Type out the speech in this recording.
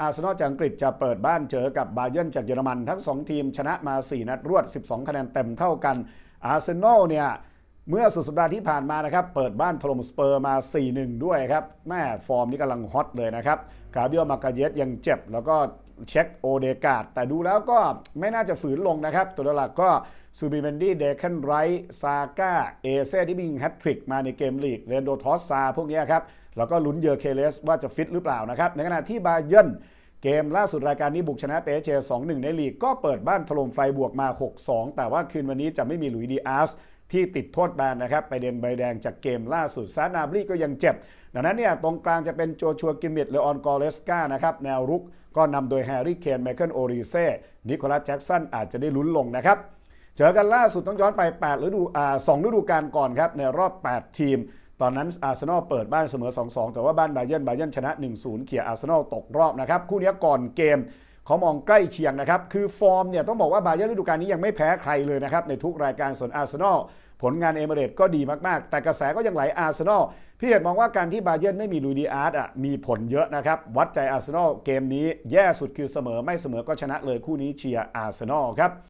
อาร์เซนอลจากอังกฤษจะเปิดบ้านเจอกับบาเยิร์นจากเยอรมัน ทั้ง 2 ทีมชนะมา 4 นัดรวด 12 คะแนนเต็มเท่ากันอาร์เซนอลเนี่ย เมื่อสุดสัปดาห์ที่ผ่านมานะครับ เปิดบ้านถล่มสเปอร์มา 4-1 ด้วยครับ แม่ฟอร์มนี้กำลังฮอตเลยนะครับกาเบียลมากาเยสยังเจ็บ แล้วก็เช็คโอเดกาดแต่ดูแล้วก็ไม่น่าจะฝืนลงนะครับ ตัวหลักก็ซูบิเมนดี้เดคันไรท์ซาก้า เอเซ่ที่บิงแฮตทริกมาในเกมลีกเรนโดทอสซาพวกนี้ครับ แล้วก็ลุ้นเยอร์เคเลสว่าจะฟิตหรือเปล่านะครับ ในขณะที่บาเยนเกมล่าสุดรายการนี้บุกชนะเปเช2-1ในลีกก็เปิดบ้านถล่มไฟบวกมา 6-2 แต่ว่าคืนวันนี้จะไม่มีหลุยดีอาร์ส ที่ติดโทษแบนนะครับไปเดนใบแดงจากเกมล่าสุดซานาบลีก็ยังเจ็บ ดังนั้นเนี่ยตรงกลางจะเป็นโจชัวกิมมิดเลออนกอเลสกานะครับแนวรุกก็นำโดยแฮร์รี่เคนไมเคิลโอริเซ่นิโคลัสแจ็กสันอาจจะได้ลุ้นลงนะครับเจอกันล่าสุดต้องย้อนไป8ฤดูอ่า2ฤดูกาลก่อนครับในรอบ 8 ทีม ตอนนั้นอาร์เซนอลเปิดบ้านเสมอ 2-2 แต่ว่าบ้านบาเยิร์นบาเยิร์นชนะ 1-0 เขี่ยอาร์เซนอลตกรอบนะครับ คู่นี้ก่อนเกม เขามองใกล้เคียงนะครับ คือฟอร์มเนี่ยต้องบอกว่าบาเยอร์ฤดูกาลนี้ยังไม่แพ้ใครเลยนะครับ ในทุกรายการส่วนอาร์เซนอลผลงานเอเมเรตก็ดีมาก ๆ แต่กระแสก็ยังไหลอาร์เซนอลพี่เอกมองว่าการที่บาเยอร์ไม่มีลูดีอาร์ตอะมีผลเยอะนะครับ วัดใจอาร์เซนอลเกมนี้แย่สุดคือเสมอไม่เสมอก็ชนะเลยคู่นี้เชียร์อาร์เซนอลครับ